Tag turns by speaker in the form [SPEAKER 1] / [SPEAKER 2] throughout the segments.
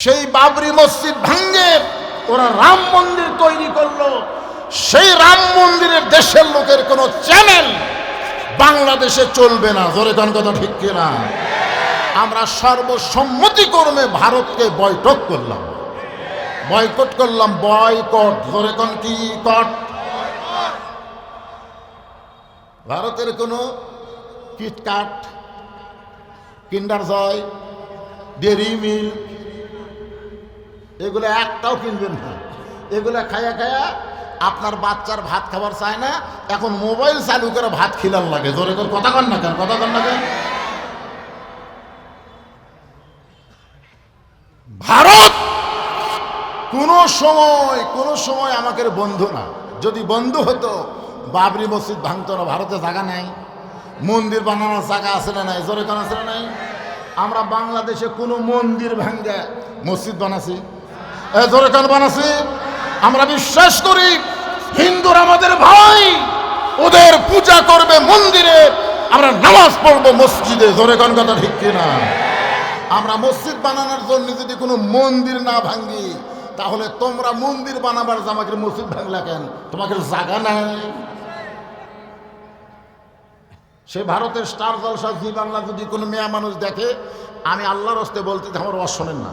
[SPEAKER 1] সেই বাবরি মসজিদ ভাঙ্গে ওরা রাম মন্দির তৈরি করল। সেই রাম মন্দিরের দেশের লোকের কোনো চ্যানেল বাংলাদেশে চলবে না। জোরে কোন কথা ঠিক কিনা? আমরা সর্বসম্মতিক্রমে ভারতকে বয়কট করলাম। বয়কট করলাম বয়কট জোরে কোন কি কট ভারতের কোনো KitKat Kinder Joy Dairy Milk এগুলো একটাও কিনবেন না। এগুলো খায়া খায়া আপনার বাচ্চার ভাত খাবার চায় না, এখন মোবাইল চালু করে ভাত খিলার লাগে। জোরে করে কথা কন না কেন? কথা কন না কেন? ভারত কোন সময় কোন সময় আমাকে বন্ধু না। যদি বন্ধু হতো, বাবরি মসজিদ ভাঙতো না, ভারতে জায়গা নাই। মন্দির বানানোর জায়গা আছে না নাই? জোরে কোন আছে না নাই? আমরা বাংলাদেশে কোনো মন্দির ভাঙ্গে মসজিদ বানাছি। এ জোরে কোন বানাছি আমরা বিশ্বাস করি হিন্দুরা আমাদের ভাই, ওদের পূজা করবে মন্দিরে। আমরা নামাজ পড়ব মসজিদে। জোরে কোন কথা ঠিক কিনা? আমরা মসজিদ বানানোর জন্য যদি কোনো মন্দির না ভাঙ্গি তাহলে তোমরা মন্দির বানাবার জামাকে মসজিদ ভাঙলা কেন? তোমাকে জায়গা নাই। সে ভারতের স্টার জলসা, জি বাংলা যদি কোনো মেয়া মানুষ দেখে, আমি আল্লাহর হস্তে বলতে আমার ওয়াজ শোনেন না।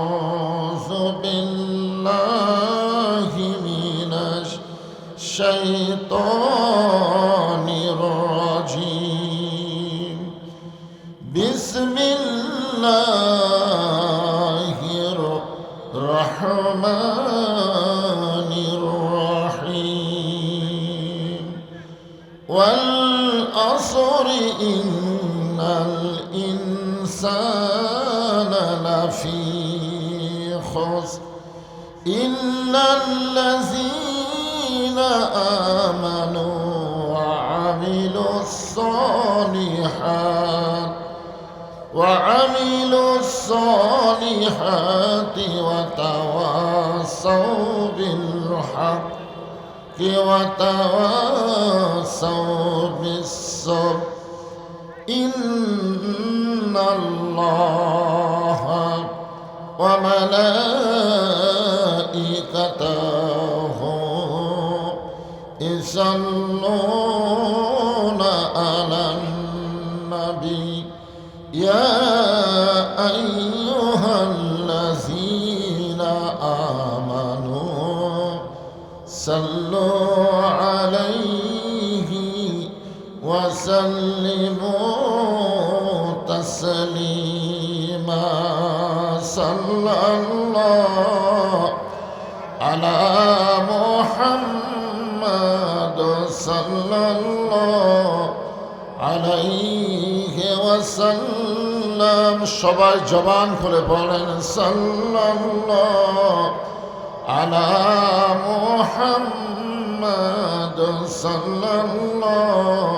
[SPEAKER 1] وعملوا الصالحات وتواصوا بالحق وتواصوا بالصبر. إن الله وملائكته محمد صلى الله عليه وسلم সবাই জবান খুলে পড়েন সাল্লাল্লাহ على محمد صلى الله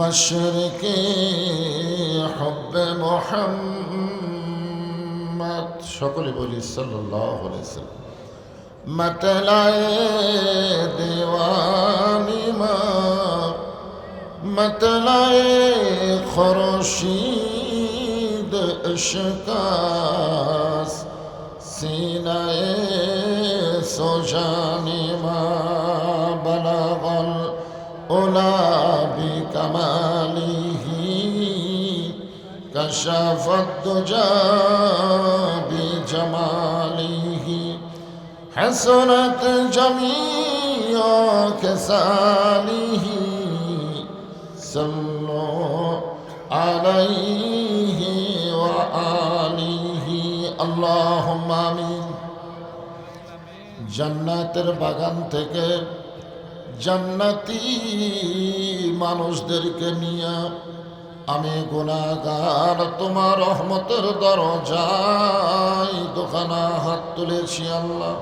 [SPEAKER 1] مشرق حب محمد উম্মত সকলে বলি সাল্লাম। মতলায় দেওয়ানি মা, মতলায় খরশিদ শকাস সিনায় সোজানি মা, বলাগল ওলা বিকামালি كشف الدجى بجماله حسنت جميع كساله صلوا عليه وآله اللهم آمين জান্নাতের বাগান থেকে জান্নাতি মানুষদেরকে নিয়ে আমি গুণাগার, তোমার রহমতের দরজায় দোকানা হাত তুলেছি আল্লাহ।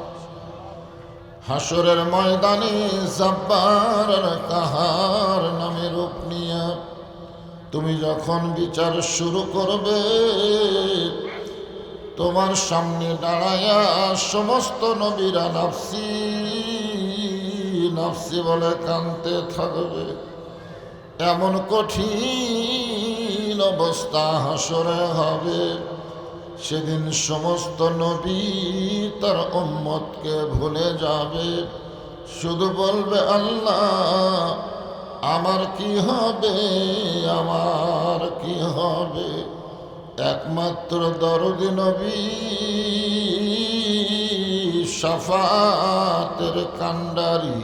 [SPEAKER 1] হাসরের ময়দানে জব্বার কাহার নামে রূপ তুমি যখন বিচার শুরু করবে, তোমার সামনে দাঁড়ায়া সমস্ত নবীরা নাফসি নাফসি বলে কানতে থাকবে। এমন কঠিন অবস্থা হাসরে হবে। সেদিন সমস্ত নবী তার উম্মতকে ভুলে যাবে। শুধু বলবে, আল্লাহ, আমার কি হবে? আমার কি হবে? একমাত্র দরদি নবী সাফাতের কান্ডারি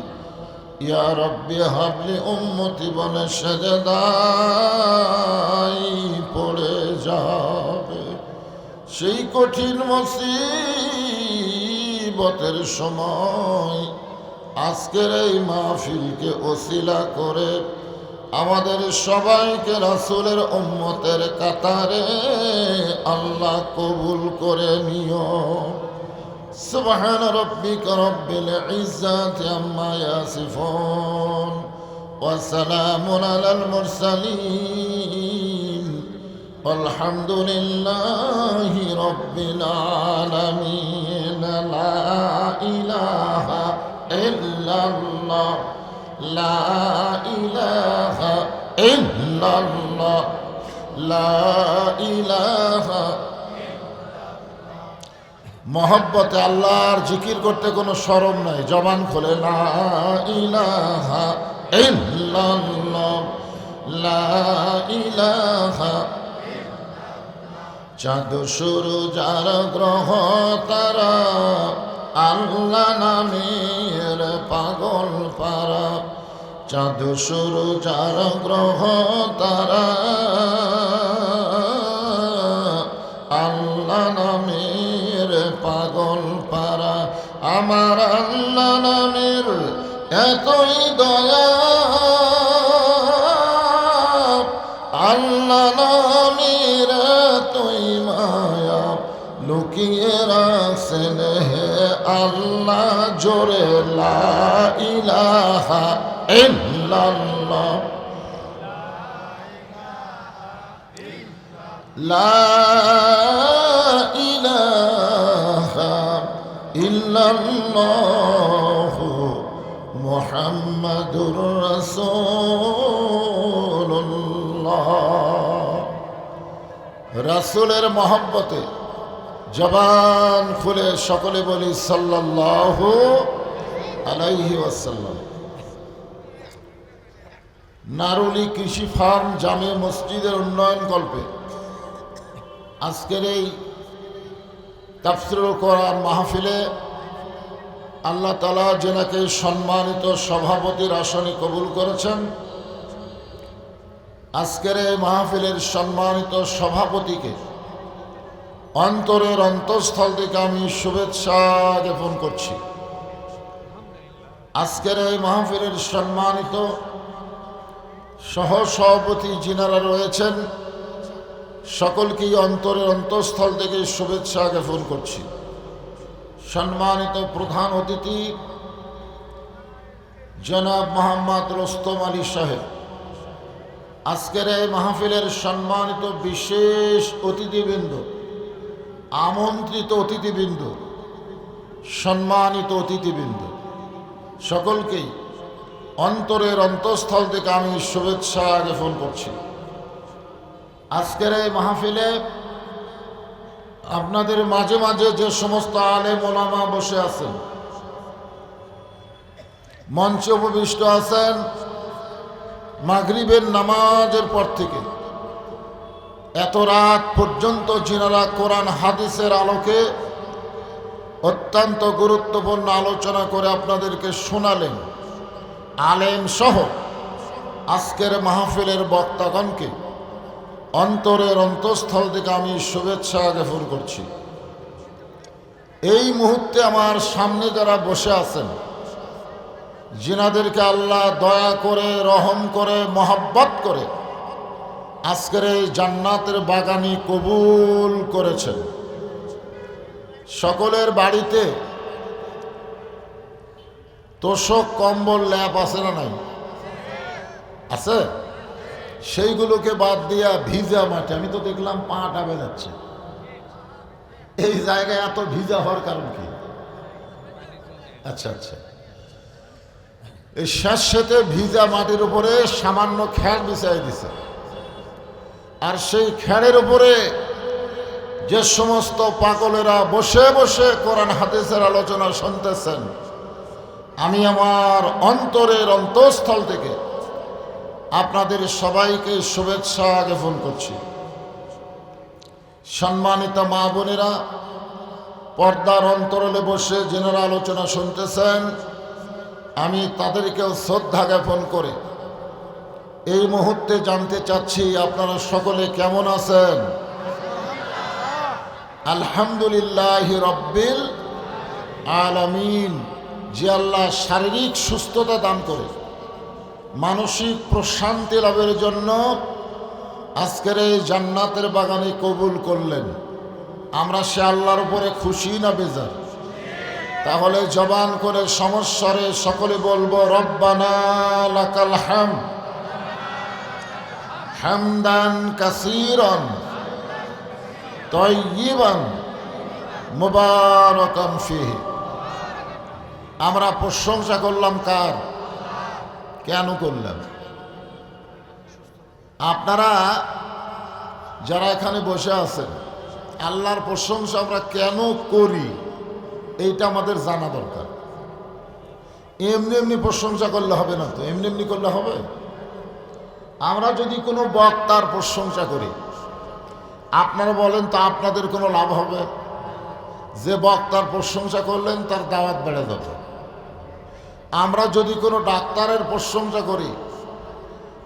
[SPEAKER 1] ইয়া রব্বি হাবলি উম্মতি বনে সেজদাই পড়ে যাবে। সেই কঠিন মুসিবতের সময় আজকের এই মাহফিলকে ওসিলা করে আমাদের সবাইকে রাসুলের উম্মতের কাতারে আল্লাহ কবুল করে নিও। سبحان ربك رب العزة عما يصفون وسلام على المرسلين والحمد لله رب العالمين. لا إله إلا الله. لا إله إلا الله. لا إله মহব্বতে আল্লাহর জিকির করতে কোনো সরম নাই, জবান খোলে ইলাহা লা ইলাহা চাঁদ শুরু যার গ্রহ, তারা আল্লাহ নামের পাগল পারা। চাঁদ শুরু যার গ্রহ, তারা আমার আল্লাহ নামের এতই দয়া। আল্লাহ নামের এতই মায়া লুকিয়ে রাখছেন হে আল্লাহ, জোরে লা ইলাহা لا الله محمد رسول الله রাসুলের মহব্বতে জবান খুলে সকলে বলি সাল্লাল্লাহু আলাইহি ওয়াসাল্লাম নারুলি কৃষি ফার্ম জামে মসজিদের উন্নয়ন কল্পে আজকের এই তাফসিরুল কোরআন মাহফিলে আল্লাহ তালা যেনাকে সম্মানিত সভাপতির আসনে কবুল করেছেন, আজকের এই মাহফিলের সম্মানিত সভাপতিকে অন্তরের অন্তঃস্থল থেকে আমি শুভেচ্ছা জ্ঞাপন করছি। আজকের এই মাহফিলের সম্মানিত সহ সভাপতি যিনারা রয়েছেন, সকলকেই অন্তরের অন্তঃস্থল থেকে শুভেচ্ছা জ্ঞাপন করছি। সম্মানিত প্রধান অতিথি, জনাব মোহাম্মদ রোস্তম আলী সাহেব। আজকের এই মাহফিলের সম্মানিত বিশেষ অতিথিবৃন্দ, আমন্ত্রিত অতিথিবৃন্দ, সম্মানিত অতিথিবৃন্দ, সকলকেই অন্তরের অন্তঃস্থল থেকে আমি শুভেচ্ছা জ্ঞাপন করছি। আজকের এই মাহফিলে আপনাদের মাঝে মাঝে যে সমস্ত আলে মোলামা বসে আছেন, মঞ্চে উপবিষ্ট আছেন মাগরিবের নামাজের পর থেকে, এত রাত পর্যন্ত যিনারা কোরআন হাদিসের আলোকে অত্যন্ত গুরুত্বপূর্ণ আলোচনা করে আপনাদেরকে শোনালেন, আলেম সহ আজকের মাহফিলের বক্তাগণকে অন্তরের অন্তঃস্থল থেকে আমি শুভেচ্ছা জ্ঞাপন করছি। এই মুহূর্তে আমার সামনে যারা বসে আছেন, যিনাদেরকে আল্লাহ দয়া করে, রহম করে, মহাব্বত করে আজকের এই জান্নাতের বাগানি কবুল করেছেন। সকলের বাড়িতে তোষক, কম্বল, ল্যাপ আছে না নাই? আছে? সেইগুলোকে বাদ দিয়া ভিজা মাঠে, আমি তো দেখলাম পা টাবে যাচ্ছে এই জায়গায় এত ভিজা হওয়ার কারণ কি? আচ্ছা আচ্ছা। এই শেষ ভিজা মাটির উপরে সামান্য খ্যার বিছাই দিছে। আর সেই খ্যারের উপরে যে সমস্ত পাগলেরা বসে বসে কোরআন হাদিসের আলোচনা শুনতেছেন, আমি আমার অন্তরের অন্তঃস্থল থেকে আপনাদের সবাইকে শুভেচ্ছা জ্ঞাপন করছি। সম্মানিত মা বোনেরা, পর্দার অন্তরলে বসে যেনারা আলোচনা শুনতেছেন, আমি তাদেরকেও শ্রদ্ধা জ্ঞাপন করে এই মুহূর্তে জানতে চাচ্ছি আপনারা সকলে কেমন আছেন? আলহামদুলিল্লাহ রব্বিল আলামিন। যে আল্লাহ শারীরিক সুস্থতা দান করে মানসিক প্রশান্তি লাভের জন্য আজকের এই জান্নাতের বাগানে কবুল করলেন। আমরা সে আল্লাহর উপরে খুশি না বেজার? তাহলে জবান করে সমস্যারে সকলে বলব, রব্বানা হাম। হামদান কাসিরন তয়্যিবান মুবারকান ফিহি। আমরা প্রশংসা করলাম কার? কেন করলাম আপনারা যারা এখানে বসে আছেন, আল্লাহর প্রশংসা আমরা কেন করি? এইটা আমাদের জানা দরকার। এমনি এমনি প্রশংসা করলে হবে না তো? এমনি এমনি করলে হবে? আমরা যদি কোনো বক্তার প্রশংসা করি, আপনারা বলেন তো আপনাদের কোনো লাভ হবে? যে বক্তার প্রশংসা করলেন, তার দাওয়াত বেড়ে যাবে। আমরা যদি কোনো ডাক্তারের প্রশংসা করি,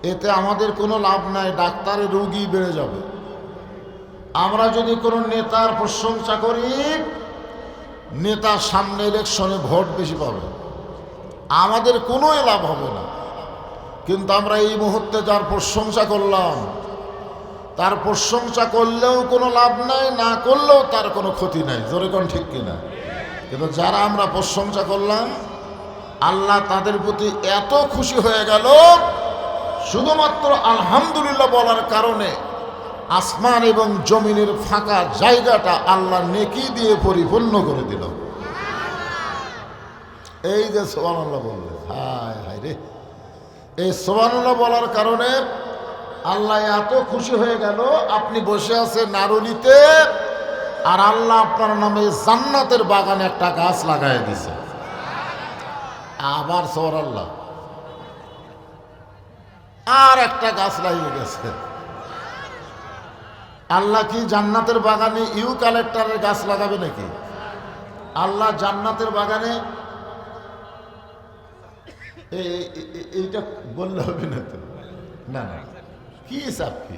[SPEAKER 1] এতে আমাদের কোনো লাভ নাই, ডাক্তারের রুগী বেড়ে যাবে। আমরা যদি কোনো নেতার প্রশংসা করি, নেতা সামনে ইলেকশনে ভোট বেশি পাবে। আমাদের কোনো লাভ হবে না। কিন্তু আমরা এই মুহূর্তে যার প্রশংসা করলাম, তার প্রশংসা করলেও কোনো লাভ নাই, না করলেও তার কোনো ক্ষতি নাই। জোরে কোন ঠিক কিনা? কিন্তু যারা আমরা প্রশংসা করলাম আল্লাহ তাদের প্রতি এত খুশি হয়ে গেল। শুধুমাত্র আলহামদুলিল্লাহ বলার কারণে আসমান এবং জমিনের ফাঁকা জায়গাটা আল্লাহ নেকি দিয়ে পরিপূর্ণ করে দিল। এই যে সোবানুল্লাহ বললেন, হায় হায় রে। এই সোবানুল্লাহ বলার কারণে আল্লাহ এত খুশি হয়ে গেল, আপনি বসে আছেন নারুলিতে, আর আল্লাহ আপনার নামে জান্নাতের বাগানে একটা গাছ লাগাই দিছে আবার সোর আল্লাহ। আর একটা গাছ লাগিয়ে গেছে। আল্লাহ কি জান্নাতের বাগানে ইউ কালেক্টরের গাছ লাগাবে নাকি? আল্লাহ জান্নাতের বাগানে এইটা বললে হবে না তো? না না। কি হিসাব কি?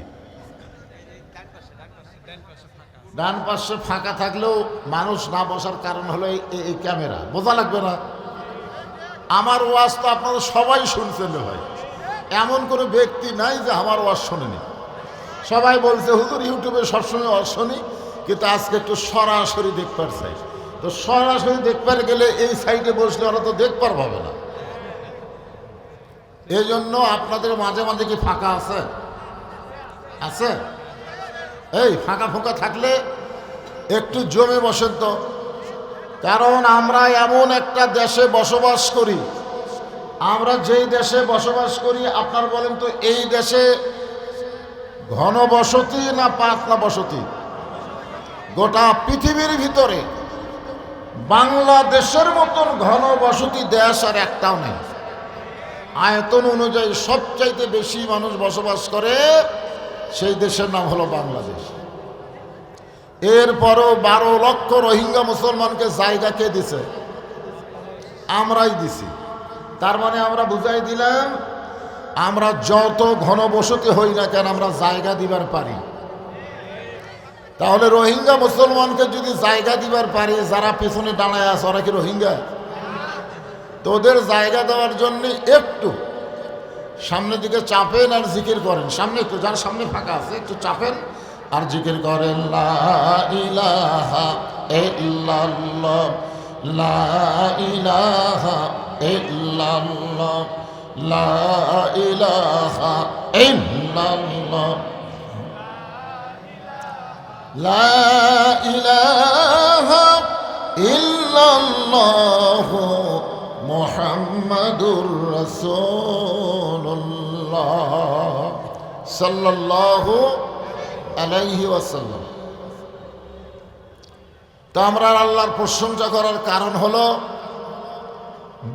[SPEAKER 1] ডান পাশে ফাঁকা থাকলেও মানুষ না বসার কারণ হলো এই ক্যামেরা। বোঝা লাগবে না? আমার ওয়াজ তো আপনারা সবাই শুনছেন ভাই। এমন কোনো ব্যক্তি নাই যে আমার ওয়াজ শোনেনি। সবাই বলছে, হুজুর, ইউটিউবে সবসময় ওয়াজ শুনি, কিন্তু আজকে একটু সরাসরি দেখবার চাই। তো সরাসরি দেখবার গেলে এই সাইডে বসলে ওরা তো দেখবার পাবে না। এই জন্য আপনাদের মাঝে মাঝে কি ফাঁকা আছে? আছে? এই ফাঁকা ফাঁকা থাকলে একটু জমে বসেন তো। কারণ আমরা এমন একটা দেশে বসবাস করি। আমরা যেই দেশে বসবাস করি, আপনার বলেন তো, এই দেশে ঘন বসতি না পাতলা বসতি? গোটা পৃথিবীর ভিতরে বাংলাদেশের মতন ঘন বসতি দেশ আর একটাও নেই। আয়তন অনুযায়ী সবচাইতে বেশি মানুষ বসবাস করে সেই দেশের নাম হলো বাংলাদেশ। এরপরও বারো লক্ষ রোহিঙ্গা মুসলমানকে জায়গা কে দিছে? আমরাই দিছি। তার মানে আমরা বুঝাই দিলাম, আমরা যত ঘনবসতি হই না কেন আমরা জায়গা দিবার পারি। তাহলে রোহিঙ্গা মুসলমানকে যদি জায়গা দিবার পারি, যারা পিছনে দাঁড়ায় আছে, ওরা কি রোহিঙ্গা? তো ওদের জায়গা দেওয়ার জন্য একটু সামনের দিকে চাপেন আর জিকির করেন। সামনে একটু, যার সামনে ফাঁকা আছে, একটু চাপেন। আর জিকির করেন, লা ইলাহা ইল্লাল্লাহ, লা ইলাহা ইল্লাল্লাহ, লা ইলাহা ইল্লাল্লাহ, লা ইলাহা ইল্লাল্লাহ মুহাম্মাদুর রাসূলুল্লাহ, সাল্লাল্লাহু আলাইহি ওয়াসাল্লাম। তো আমরা আল্লাহর প্রশংসা করার কারণ হলো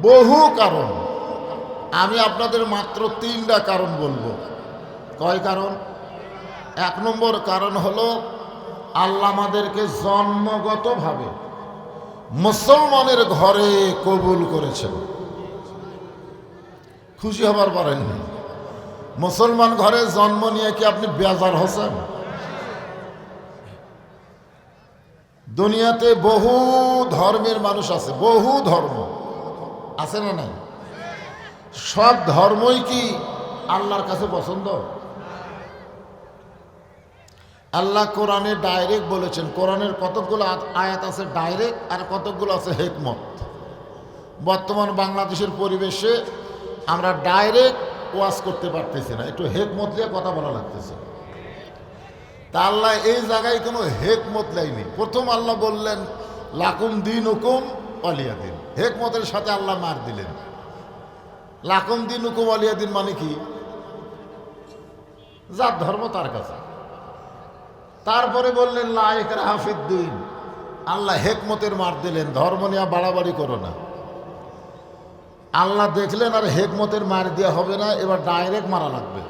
[SPEAKER 1] বহু কারণ। আমি আপনাদের মাত্র তিনটা কারণ বলব। কয় কারণ? এক নম্বর কারণ হল আল্লাহ আমাদেরকে জন্মগতভাবে মুসলমানের ঘরে কবুল করেছেন। খুশি হবার পারেন মুসলমান ঘরে জন্ম নিয়ে কি আপনি বেজার হোসেন? দুনিয়াতে বহু ধর্মের মানুষ আছে, বহু ধর্ম। আছে না নাই? সব ধর্মই কি আল্লাহর কাছে পছন্দ? আল্লাহ কোরআনে ডাইরেক্ট বলেছেন, কোরআনের কতকগুলো আয়াত আছে ডাইরেক্ট আর কতকগুলো আছে হেকমত। বর্তমান বাংলাদেশের পরিবেশে আমরা ডাইরেক্ট ওয়াজ করতে পারতেছি না, একটু হেকমত দিয়ে কথা বলা লাগতেছে। তা আল্লাহ এই জায়গায় কোনো হেকমত লাইনি প্রথম আল্লাহ বললেন, লাকুম দিন হুকুম অলিয়া দিন হেকমতের সাথে আল্লাহ মার দিলেন। লাকুম দিন হুকুম অলিয়া দিন মানে কি? যার ধর্ম তার কাছে। তারপরে বললেন লায়কের হাফিদ্দিন আল্লাহ হেকমতের মার দিলেন। ধর্ম নিয়ে বাড়াবাড়ি করো না। আল্লাহ দেখলেন, আর হেকমতের মার দেওয়া হবে না, এবার ডাইরেক্ট মারা লাগবে।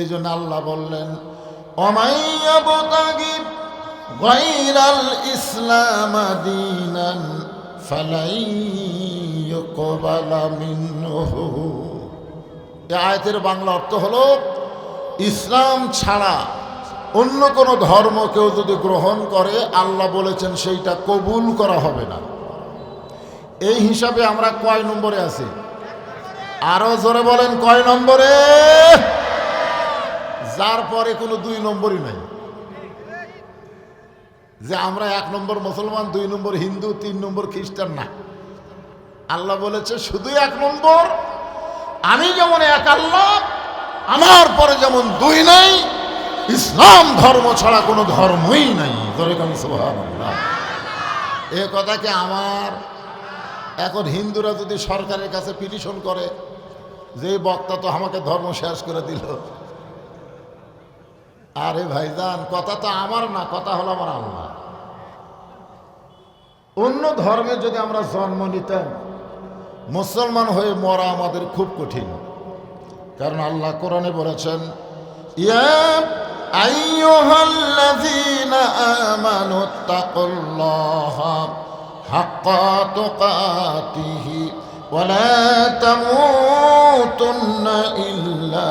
[SPEAKER 1] এই জন্য আল্লাহ বললেন আয়াতের বাংলা অর্থ হলো, ইসলাম ছাড়া অন্য কোনো ধর্ম কেউ যদি গ্রহণ করে, আল্লাহ বলেছেন সেইটা কবুল করা হবে না। এই হিসাবে আমরা কয় নম্বরে আছি? আরও জোরে বলেন, কয় নম্বরে? যার পরে কোনো দুই নম্বরই নাই। যে আমরা এক নম্বর মুসলমান, দুই নম্বর হিন্দু, তিন নম্বর খ্রিস্টান না। আল্লাহ বলেছে, শুধু এক নম্বর, আমি যেমন এক আল্লাহ, আমার পরে যেমন দুই নাই, ইসলাম ধর্ম ছাড়া কোনো ধর্মই নাই। এ কথাকে আমার? এখন হিন্দুরা যদি সরকারের কাছে পিটিশন করে, যে বক্তা তো আমাকে ধর্ম শেষ করে দিল। আরে ভাই ভাইজান, কথা তো আমার না, কথা হলো আমার আল্লাহ অন্য ধর্মে যদি আমরা জন্ম নিতাম, মুসলমান হয়ে মরা আমাদের খুব কঠিন। কারণ আল্লাহ কোরআনে বলেছেন, ইয়া ইল্লা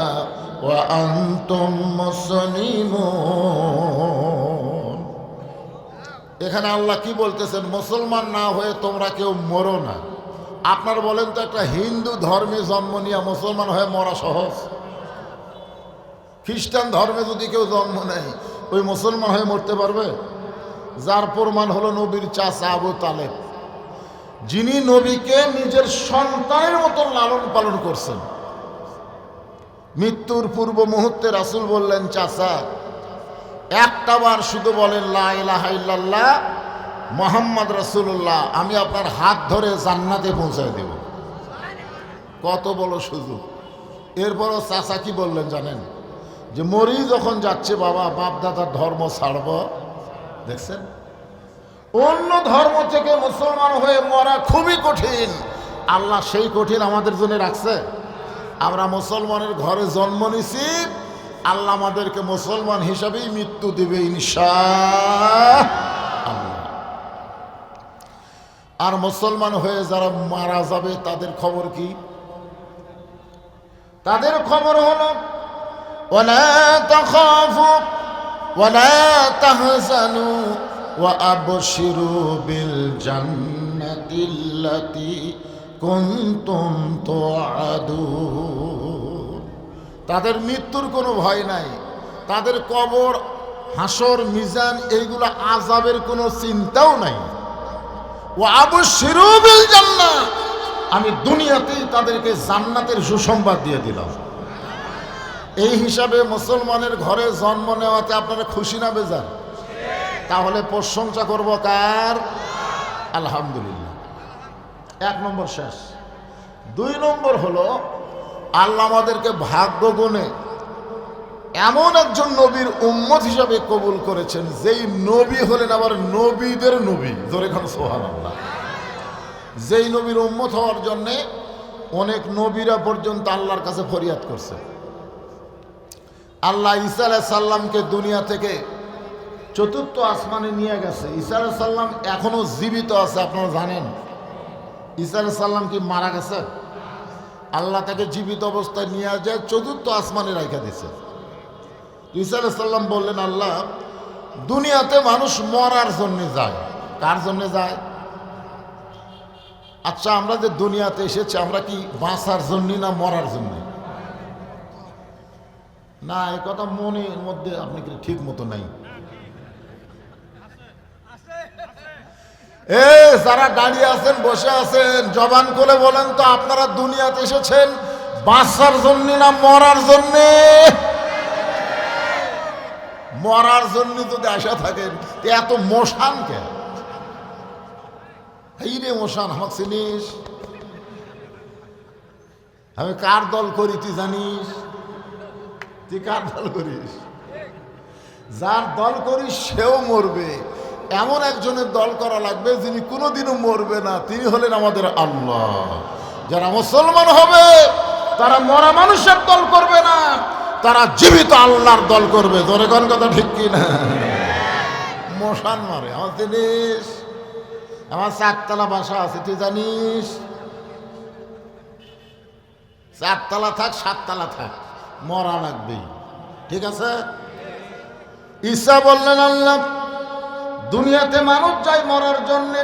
[SPEAKER 1] এখানে আল্লাহ কি বলতেছেন? মুসলমান না হয়ে তোমরা কেউ মরো না। আপনার বলেন তো একটা হিন্দু ধর্মে জন্ম নিয়ে মুসলমান হয়ে মরা সহজ? খ্রিস্টান ধর্মে যদি কেউ জন্ম নেয়, ওই মুসলমান হয়ে মরতে পারবে? যার প্রমাণ হলো নবীর চাচা আবু তালেব। যিনি নবীকে নিজের সন্তানের মতো লালন পালন করছেন। মৃত্যুর পূর্ব মুহূর্তে রাসুল বললেন চাচা একটা বার শুধু বলেন, লা ইলাহা ইল্লাল্লাহ মোহাম্মদ রসুল্লাহ আমি আপনার হাত ধরে জান্নাতে পৌঁছায় দেব। কত বড় সুযোগ। এরপরও চাচা কি বললেন জানেন? যে মরি যখন যাচ্ছে, বাবা বাপ দাদার ধর্ম ছাড়ব। দেখছেন? অন্য ধর্ম থেকে মুসলমান হয়ে মরা খুবই কঠিন। আল্লাহ সেই কঠিন আমাদের জন্য রাখছে। আমরা মুসলমানের ঘরে জন্ম নিছি আল্লাহ আমাদেরকে মুসলমান হিসাবেই মৃত্যু দেবে ইনশা আল্লাহ আর মুসলমান হয়ে যারা মারা যাবে তাদের খবর কি তাদের খবর হলো ولا تخافوا ولا تحزنوا وأبشروا بالجنة التي কুনতুম তুআদুন তাদের মৃত্যুর কোনো ভয় নাই। তাদের কবর, হাসর, মিজান, এইগুলো আজাবের কোনো চিন্তাও নাই। ও আবু শিরুবিল জান্নাহ। আমি দুনিয়াতেই তাদেরকে জান্নাতের সুসংবাদ দিয়ে দিলাম। এই হিসাবে মুসলমানের ঘরে জন্ম নেওয়াতে আপনারা খুশি না বেজার? তাহলে প্রশংসা করব কার? আলহামদুলিল্লাহ। এক নম্বর শেষ। দুই নম্বর হলো, আল্লাহ আমাদেরকে ভাগ্য গুণে এমন একজন নবীর উম্মত হিসাবে কবুল করেছেন, যেই নবী হলেন আবার নবীদের নবী। জোরে খান সোহান আল্লাহ যেই নবীর উম্মত হওয়ার জন্যে অনেক নবীরা পর্যন্ত আল্লাহর কাছে ফরিয়াদ করছে। আল্লাহ ঈসা আলাহ সাল্লামকে দুনিয়া থেকে চতুর্থ আসমানে নিয়ে গেছে। ঈসা আলাহ সাল্লাম এখনও জীবিত আছে, আপনারা জানেন। ঈসা সাল্লাম কি মারা গেছে? আল্লাহ তাকে জীবিত অবস্থায় নিয়ে যায়, চতুর্থ আসমানে রাখা দিছে ঈসা সাল্লাম বললেন, আল্লাহ, দুনিয়াতে মানুষ মরার জন্য যায়। কার জন্য যায়? আচ্ছা আমরা যে দুনিয়াতে এসেছি, আমরা কি বাঁচার জন্য না মরার জন্য না, এ কথা মনের মধ্যে আপনি কি ঠিক মতো নাই। এ, যারা দাঁড়িয়ে আছেন, বসে আছেন, জবান করে বলেন তো, আপনারা দুনিয়াতে এসেছেন বাঁচার জন্য না মরার জন্যে? মরার জন্য যদি আসা থাকেন এত মশান কে? এই রে মশান, আমাকে চিনিস? আমি কার দল করি তুই জানিস? তুই কার দল করিস? যার দল করিস, সেও মরবে। এমন একজনের দল করা লাগবে যিনি কোনোদিনও মরবে না, তিনি হলেন আমাদের আল্লাহ। যারা মুসলমান হবে, তারা মরা মানুষের দল করবে না, তারা জীবিত আল্লাহর দল করবে। ধরে কোন কথা ঠিক কি না? মশান মারে, আমার জিনিস, আমার চারতলা বাসা আছে, তুই জানিস? চারতলা থাক, সাততলা থাক, মরা লাগবেই। ঠিক আছে? ঈসা বললেন, আল্লাহ দুনিয়াতে মানুষ যায় মরার জন্যে।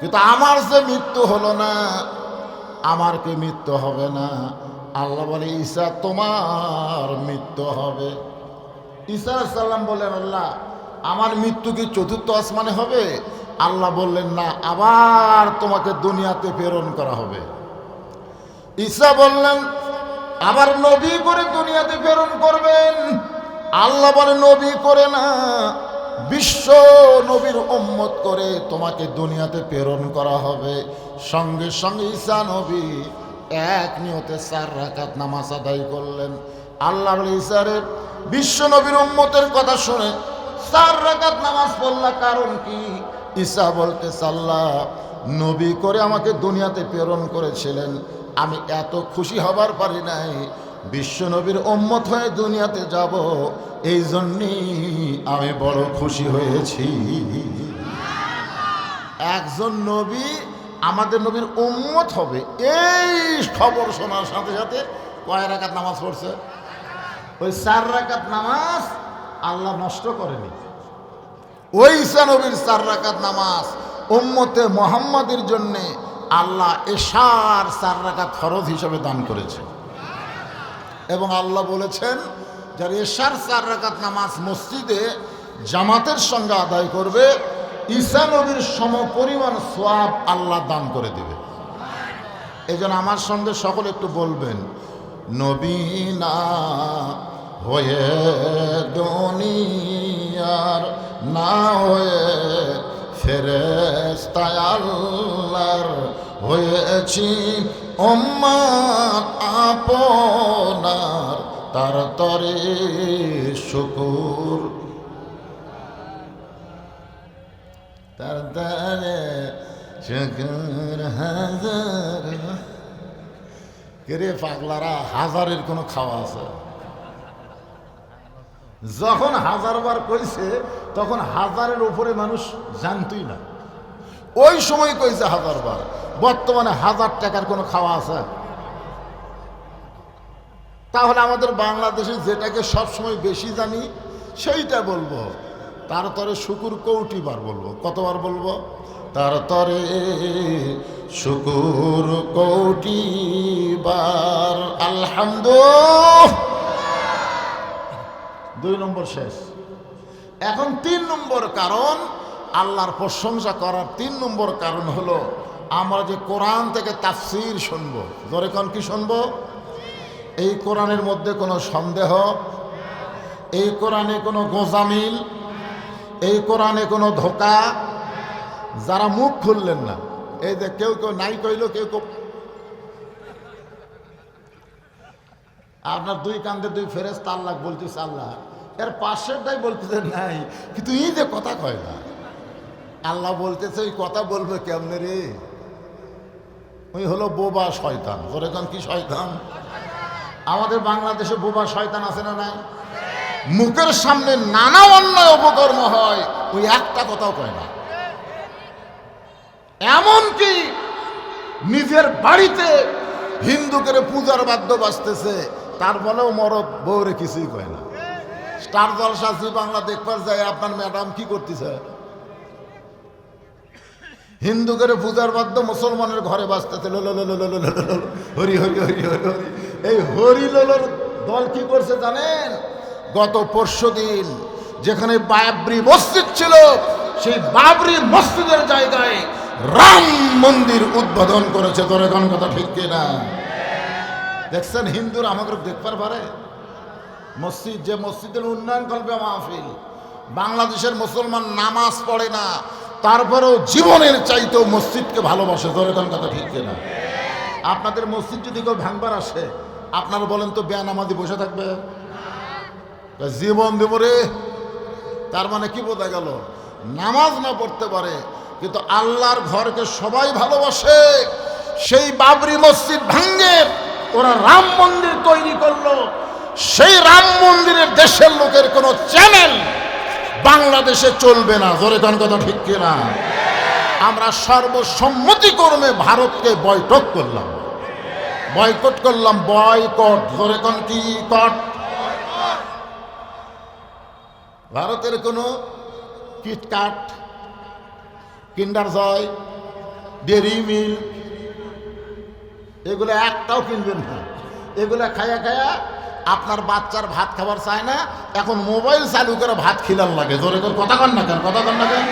[SPEAKER 1] কিন্তু আমার যে মৃত্যু হলো না, আমার কি মৃত্যু হবে না? আল্লাহ বলে ঈশা তোমার মৃত্যু হবে। ঈসা সাল্লাম বললেন, আল্লাহ, আমার মৃত্যু কি চতুর্থ আসমানে হবে? আল্লাহ বললেন, না, আবার তোমাকে দুনিয়াতে প্রেরণ করা হবে। ঈশা বললেন, আবার নবী করে দুনিয়াতে প্রেরণ করবেন? আল্লাহ বলে, নবী করে না। বিশ্ব নবীর উম্মত করে তোমাকে দুনিয়াতে প্রেরণ করা হবে। সঙ্গে সঙ্গে ঈসা নবী এক নিয়তে চার রাকাত নামাজ আদায় করলেন। আল্লাহ ঈসারে বিশ্ব নবীর উম্মতের কথা শুনে চার রাকাত নামাজ পড়লা কারণ কি? ঈসা বলতে, আল্লাহ, নবী করে আমাকে দুনিয়াতে প্রেরণ করেছিলেন। আমি এত খুশি হবার পারি নাই। বিশ্ব নবীর উম্মত হয়ে দুনিয়াতে যাব এই জন্যই আমি বড় খুশি হয়েছি। একজন নবী আমাদের নবীর উম্মত হবে, এই খবর শোনার সাথে সাথে কয় রাকাত নামাজ পড়ছে? ওই চার রাকাত নামাজ আল্লাহ নষ্ট করেনি। ওই ঈসা নবীর চার রাকাত নামাজ উম্মতে মোহাম্মদের জন্যে আল্লাহ এশার চার রাকাত ফরজ হিসাবে দান করেছে। এবং আল্লাহ বলেছেন, যার এশার চার রাকাত নামাজ মসজিদে জামাতের সঙ্গে আদায় করবে, ঈসা নবীর সম পরিমাণ সোয়াব আল্লাহ দান করে দেবে। এই আমার সঙ্গে সকলে একটু বলবেন নবীনা হয়ে দুনিয়ার, না হয়ে ফেরেস্তায় আল্লাহর হয়েছি ওম্মাত আপনার তার তরে শুকুর। তার তরে শুকুর হাজার। কেরে পাগলারা, হাজারের কোনো খাওয়া আছে? যখন হাজার বার কইছে, তখন হাজারের উপরে মানুষ জানতই না। ওই সময় কইছে হাজার বার বর্তমানে হাজার টাকার কোনো খাওয়া আছে? তাহলে আমাদের বাংলাদেশে যেটাকে সবসময় বেশি জানি, সেইটা বলব। তার তরে শুকুর কৌটি বার বলব। কতবার বলব? তার তরে শুকুর কোটি বার। আলহামদুলিল্লাহ দুই নম্বর শেষ। এখন তিন নম্বর কারণ আল্লাহর প্রশংসা করার তিন নম্বর কারণ হলো, আমরা যে কোরআন থেকে তাফসির শুনব। ধরে কোন, কি শুনব? এই কোরআনের মধ্যে কোনো সন্দেহ? এই কোরআনে কোনো গোজামিল? এই কোরআনে কোনো ধোকা? যারা মুখ খুললেন না। এই যে কেউ কেউ নাই কইল, কেউ কেউ আপনার দুই কান্দে দুই ফেরেস আল্লাহ বলতেছে আল্লাহ। এর পাশেরটাই বলতেছে নাই, কিন্তু এই যে কথা কয় না। আল্লাহ বলতেছে ওই কথা বলবে কেমনে রে? ওই হলো বোবা শয়তান। তোর এখন কি শয়তান? আমাদের বাংলাদেশে বোবা শয়তান আছে না নাই? মুখের সামনে নানা অন্যায় উপকর্ম হয়, ওই একটা কথাও কয় না। এমনকি নিজের বাড়িতে হিন্দুকে পূজার বাদ্য বাজতেছে, তার বলেও মরদ বউরে কিছুই কয় না। স্টার জলসা জি বাংলা দেখবার যায়, আপনার ম্যাডাম কি করতেছে? হিন্দু করে পূজার বাধ্য মুসলমানের ঘরে বাঁচতেছে লল হরি হরি হরি হরি হরি এই হরি লোলোর দল কি করছে জানেন গত পরশু দিন যেখানে বাবরি মসজিদ ছিল সেই বাবরি মসজিদের জায়গায় রাম মন্দির উদ্বোধন করেছে দরেগণ কথা ঠিক কিনা দেখছেন হিন্দুরা আমাকে দেখবার পারে মসজিদ যে মসজিদের উন্নয়ন করবে মাহফিল বাংলাদেশের মুসলমান নামাজ পড়ে না তারপরেও জীবনের চাইতেও মসজিদকে ভালোবাসে ধরে কোন কথা ঠিক না আপনাদের মসজিদ যদি কেউ ভাঙবার আসে, আপনারা বলেন তো বেয়ানামাদি বসে থাকবে? জীবন দেব রে। তার মানে কি বোঝা গেল? নামাজ না পড়তে পারে, কিন্তু আল্লাহর ঘরকে সবাই ভালোবাসে। সেই বাবরি মসজিদ ভাঙ্গে ওরা রাম মন্দির তৈরি করল। সেই রাম মন্দিরের দেশের লোকের কোনো চ্যানেল বাংলাদেশে চলবে না। জোরে কোন কথা ঠিক কিনা? আমরা সর্বসম্মতিক্রমে ভারতকে বয়কট করলাম। বয়কট করলাম বয়কট জোরে কোন কি কট ভারতের কোনো কিটকাট কিন্ডার জয় ডেরি মিল এগুলো একটাও কিনবেন না। এগুলো খায়া খায়া আপনার বাচ্চার ভাত খাবার চায় না, এখন মোবাইল চালু করে ভাত খিলার লাগে। জোরে করে কথা কন না কেন? কথা কন না কেন?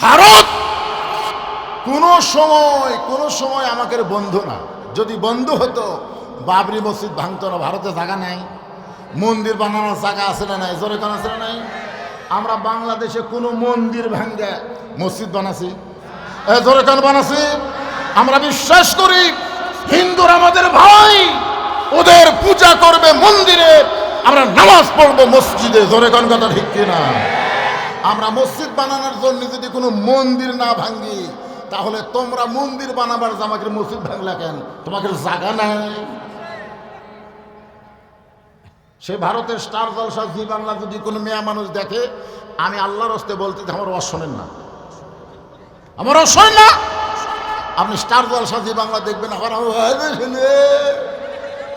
[SPEAKER 1] ভারত কোনো সময় কোনো সময় আমাকে বন্ধু না। যদি বন্ধু হতো, বাবরি মসজিদ ভাঙতো না, ভারতে জায়গা নাই। মন্দির বানানোর জায়গা আছে না নাই? জোরে কোন, আছে না নাই? আমরা বাংলাদেশে কোনো মন্দির ভাঙ্গে মসজিদ বানাছি। জোরে কোন, বানাছি। আমরা বিশ্বাস করি হিন্দুর আমাদের ভাই। ওদের পূজা করবে মন্দিরে। আমরা নামাজ পড়ব মসজিদে। জোরে কোন কথা ঠিক কিনা? আমরা মসজিদ বানানোর জন্য যদি কোনো মন্দির না ভাঙ্গি তাহলে তোমরা মন্দির বানাবার জামাকে মসজিদ ভাঙলা কেন? তোমাকে জাগা নাই। সে ভারতের স্টার জলসা জি বাংলা যদি কোনো মেয়া মানুষ দেখে, আমি আল্লাহর হস্তে বলতে, আমার ওয়াজ শোনেন না। আমার ওয়াজ না। আপনি স্টার জলসা বাংলা দেখবেন হরাও হয়ে